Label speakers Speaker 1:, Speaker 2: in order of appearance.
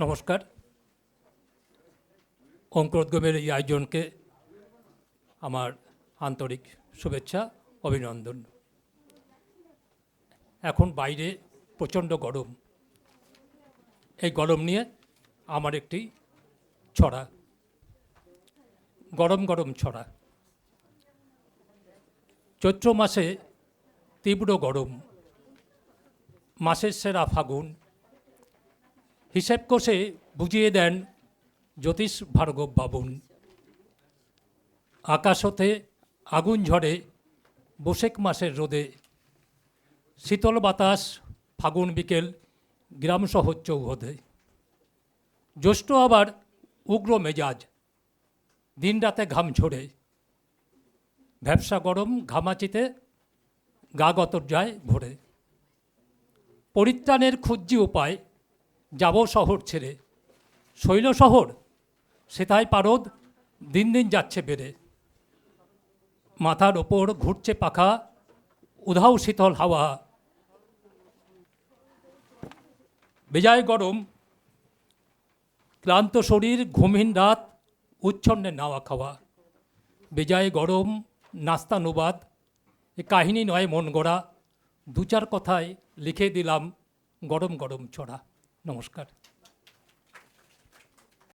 Speaker 1: নমস্কার। অঙ্কুরোদ্গমের এই আয়োজনকে আমার আন্তরিক শুভেচ্ছা, অভিনন্দন। এখন বাইরে প্রচণ্ড গরম। এই গরম নিয়ে আমার একটি ছড়া। গরম গরম ছড়া। চৈত্র মাসে তীব্র গরম। মাসের সেরা ফাগুন হিসেব কষে বুঝিয়ে দেন জ্যোতিষ ভার্গব বাবুন। আকাশ হতে আগুন ঝরে বসেক মাসের রোদে। শীতল বাতাস ফাগুন বিকেল গ্রাম শহর চৌহদে। জ্যৈষ্ঠ আবার উগ্র মেজাজ দিন রাতে ঘাম ঝরে। ভ্যাবসা গরম ঘামাচিতে গা গতর যায় ভরে। পরিত্রাণের খুঁজি উপায় যাব শহর ছেড়ে। শৈল শহর সেটাই পারদ দিন দিন যাচ্ছে বেড়ে। মাথার ওপর ঘুরছে পাখা, উধাও শীতল হাওয়া। বেজায় গরম, ক্লান্ত শরীর, ঘুমহীন রাত, উচ্ছন্নে নাওয়া খাওয়া। বেজায় গরম নাস্তানুবাদ এ কাহিনী নয় মন গড়া। দু চার কথায় লিখে দিলাম গরম গরম ছড়া। Namaskar.